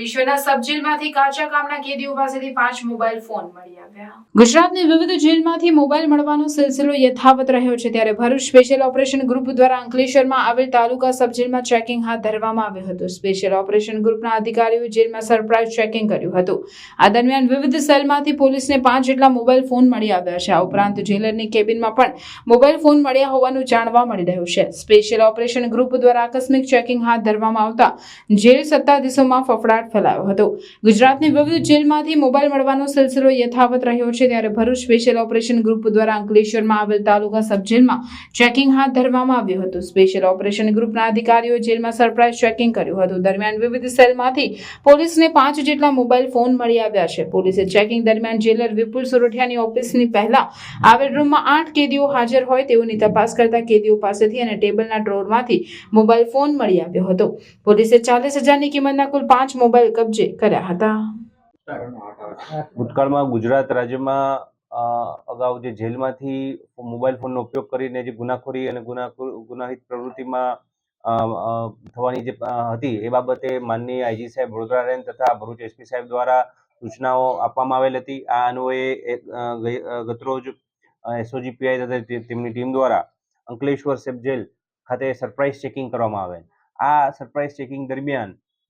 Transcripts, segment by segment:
અંકલેશ્વરના સબજેલમાંથી કાચા કામના કેદીઓ પાસેથી પાંચ મોબાઈલ ફોન મળી આવ્યા. ગુજરાતની વિવિધ જેલમાંથી મોબાઈલ મળવાનો સિલસિલો યથાવત રહ્યો છે ત્યારે ભરૂચ સ્પેશિયલ ઓપરેશન ગ્રુપ દ્વારા અંકલેશ્વરમાં આવેલ તાલુકા સબજેલમાં ચેકિંગ હાથ ધરવામાં આવ્યું હતું. સ્પેશિયલ ઓપરેશન ગ્રુપના અધિકારીઓએ જેલમાં સરપ્રાઇઝ ચેકિંગ કર્યું હતું. આ દરમિયાન વિવિધ સેલમાંથી પોલીસને પાંચ જેટલા મોબાઈલ ફોન મળી આવ્યા છે. આ ઉપરાંત જેલરની કેબિનમાં પણ મોબાઈલ ફોન મળ્યા હોવાનું જાણવા મળી રહ્યું છે. સ્પેશિયલ ઓપરેશન ગ્રુપ દ્વારા આકસ્મિક ચેકિંગ હાથ ધરવામાં આવતા જેલ સત્તાધીશોમાં ફફડાટ ફેલાયો હતો. ગુજરાતની વિવિધ જેલમાંથી મોબાઈલ મળવાનો સિલસિલો યથાવત રહ્યો છે ત્યારે ભરૂચ સ્પેશિયલ ઓપરેશન ગ્રુપ દ્વારા અંકલેશ્વરમાં આવેલ તાલુકા સબજેલમાં ચેકિંગ હાથ ધરવામાં આવ્યું હતું. સ્પેશિયલ ઓપરેશન ગ્રુપના અધિકારીઓએ જેલમાં સરપ્રાઇઝ ચેકિંગ કર્યું હતું. દરમિયાન વિવિધ સેલમાંથી પોલીસને પાંચ જેટલા મોબાઈલ ફોન મળી આવ્યા છે. પોલીસે ચેકિંગ દરમિયાન જેલર વિપુલ સોરઠિયાની ઓફિસની પહેલા આવેલ રૂમમાં આઠ કેદીઓ હાજર હોય તેઓની તપાસ કરતા કેદીઓ પાસેથી અને ટેબલના ડ્રોરમાંથી મોબાઈલ ફોન મળી આવ્યો હતો. પોલીસે ચાલીસ હજારની કિંમતના કુલ પાંચ મોબાઈલ કબજે કર્યા હતા. ભૂતકાળમાં ગુજરાત રાજ્યમાં અગાઉ જે જેલમાંથી મોબાઈલ ફોનનો ઉપયોગ કરીને જે ગુનાખોરી અને ગુનાહિત પ્રવૃત્તિમાં થવાની જે હતી, એ બાબતે માનનીય આઈજી સાહેબ વડોદરા રેન્જ તથા ભરૂચ એસપી સાહેબ દ્વારા સૂચનાઓ આપવામાં આવેલ હતી. આ અન્વયે ગતરોજ એસઓજી પીઆઈ તથા તેમની ટીમ દ્વારા અંકલેશ્વર સેબ જેલ ખાતે સરપ્રાઇઝ ચેકિંગ કરવામાં આવેલ. આ સરપ્રાઇઝ ચેકિંગ દરમિયાન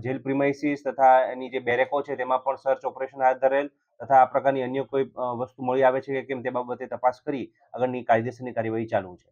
જેલ પ્રિમાઇસીસ તથા એની જે બેરેકો છે તેમાં પણ સર્ચ ઓપરેશન હાથ ધરેલ તથા આ પ્રકારની અન્ય કોઈ વસ્તુ મળી આવે છે કે કેમ તે બાબતે તપાસ કરી આગળની કાયદેસરની કાર્યવાહી ચાલુ છે.